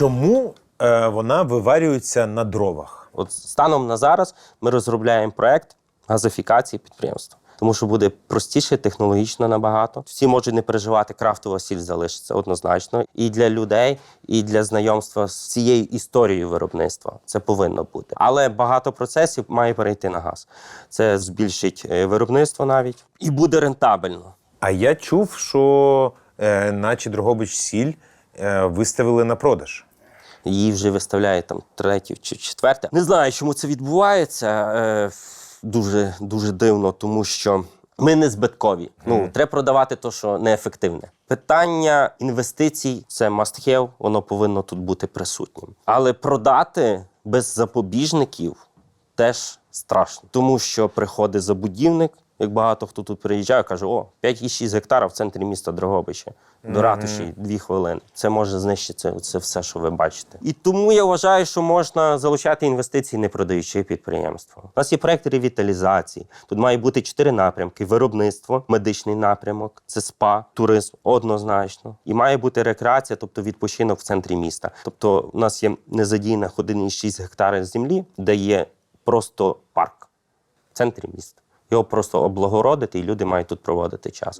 Чому е, вона виварюється на дровах? От станом на зараз ми розробляємо проект газифікації підприємства. Тому що буде простіше, технологічно набагато. Всі можуть не переживати, крафтова сіль залишиться однозначно. І для людей, і для знайомства з цією історією виробництва це повинно бути. Але багато процесів має перейти на газ. Це збільшить е, виробництво навіть і буде рентабельно. А я чув, що е, наче Дрогобич сіль е, виставили на продаж. Її вже виставляють там третє чи четверте. Не знаю, чому це відбувається. Е, дуже дуже дивно, тому що ми не збиткові. Ну треба продавати те, що неефективне. Питання інвестицій це must have, воно повинно тут бути присутнім. Але продати без запобіжників теж страшно, тому що приходить забудівник. Як багато хто тут приїжджає, каже: о, 5,6 гектара в центрі міста Дрогобича. До ратуші дві хвилини. Це може знищити це все, що ви бачите. І тому я вважаю, що можна залучати інвестиції, не продаючи підприємство. У нас є проект ревіталізації. Тут має бути чотири напрямки: виробництво, медичний напрямок, це спа, туризм однозначно. І має бути рекреація, тобто відпочинок в центрі міста. Тобто, у нас є незадійних 1,6 гектари землі, де є просто парк в центрі міста. Його просто облагородити, і люди мають тут проводити час.